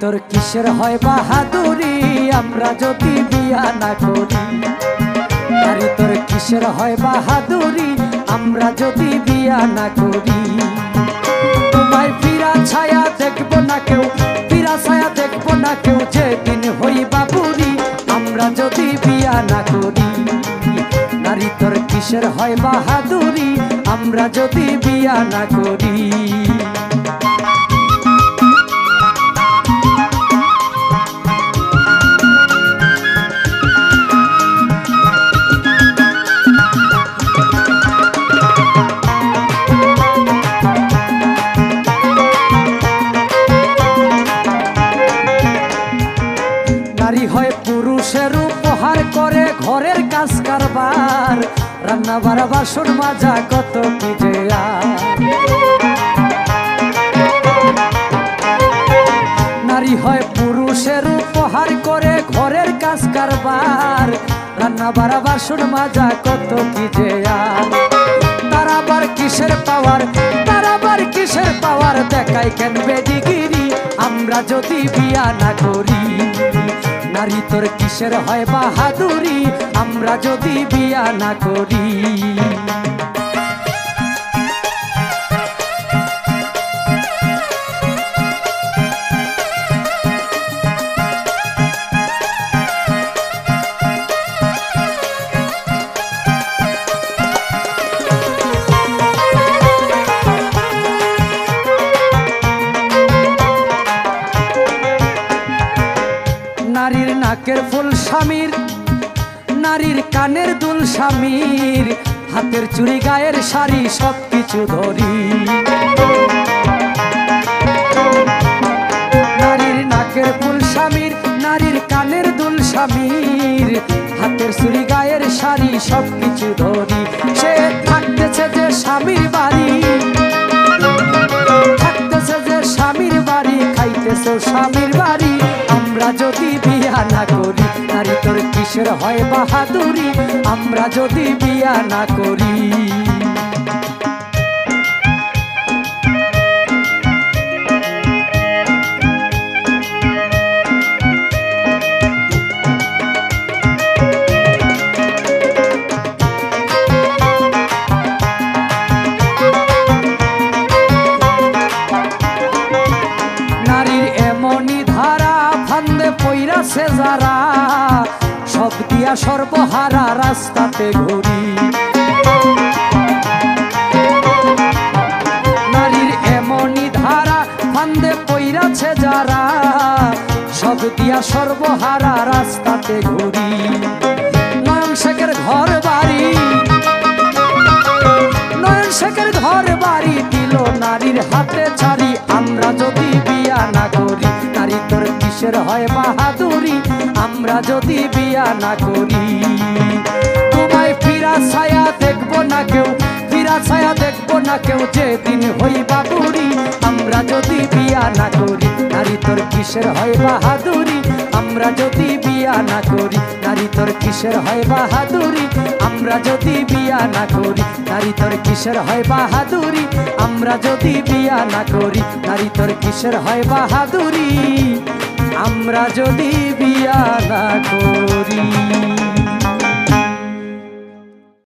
কিসের হয় বাহাদুরি? আমরা যদি বিয়া না করি নারী তোর কিসের হয় বাহাদুরি? আমরা যদি বিয়া না করি, তোমায় ফিরা ছায়া দেখব না কেউ, ফিরা ছায়া দেখব না কেউ, যেদিন হই বাবুরি, আমরা যদি বিয়া না করি নারী তোর কিসের হয় বাহাদুরি? আমরা যদি বিয়া না করি। কাজ রান্না বাড়া বাসন মাজা কত কি নারী হয় পুরুষের উপহার করে ঘরের কাজ কারবার, রান্না বাড়া বাসন মাজা কত কি। তার আবার কিসের পাওয়ার, তার আবার কিসের পাওয়ার দেখাই কেন বেডিগিরি আমরা যদি বিয়া না করি নারী তোর কিসের হয় বাহাদুরি? আমরা যদি বিয়া না করি। নাকের ফুল স্বামীর, নারীর কানের দুল স্বামীর, হাতের চুড়ি গায়ের শাড়ি সব কিছু ধরি। নারীর নাকের ফুল স্বামীর, নারীর কানের দুল স্বামীর, হাতের চুড়ি গায়ের শাড়ি সব কিছু ধরি। সে থাকতেছে যে স্বামীর বাড়ি, থাকতেছে যে স্বামীর বাড়ি, খাইতেছে স্বামীর বাড়ি। আমরা যদি বিয়া না করি, নারী তোর কিসের হয় বাহাদুরি? আমরা যদি বিয়া না করি। পইরাছে যারা, সব দিয়া সর্বহারা রাস্তাতে ঘুরি। নারীর এমনই ধারা ফান্দে পইরাছে যারা, সব দিয়া সর্বহারা রাস্তাতে ঘুরি। নয়ন শেখের ঘর বাড়ি, নয়ন শেখের ঘর বাড়ি দিল নারীর হাতে ছাড়ি আমরা যদি কিসের হয় বাহাদুরি, আমরা যদি বিয়া না করি। তোমায় ফিরা ছায়া দেখব না কেউ, ফিরা ছায়া দেখব না কেউ, যেদিন হই বাবুরি আমরা যদি বিয়া না করি, নারী তোর কিসের হয় বাহাদুরি? আমরা যদি বিয়া না করি, নারী তোর কিসের হয় বাহাদুরি? আমরা যদি বিয়া না করি, নারী তোর কিসের হয় বাহাদুরি? আমরা যদি বিয়া না করি, নারী তোর কিসের হয় বাহাদুরি? আমরা যদি বিয়া না করি।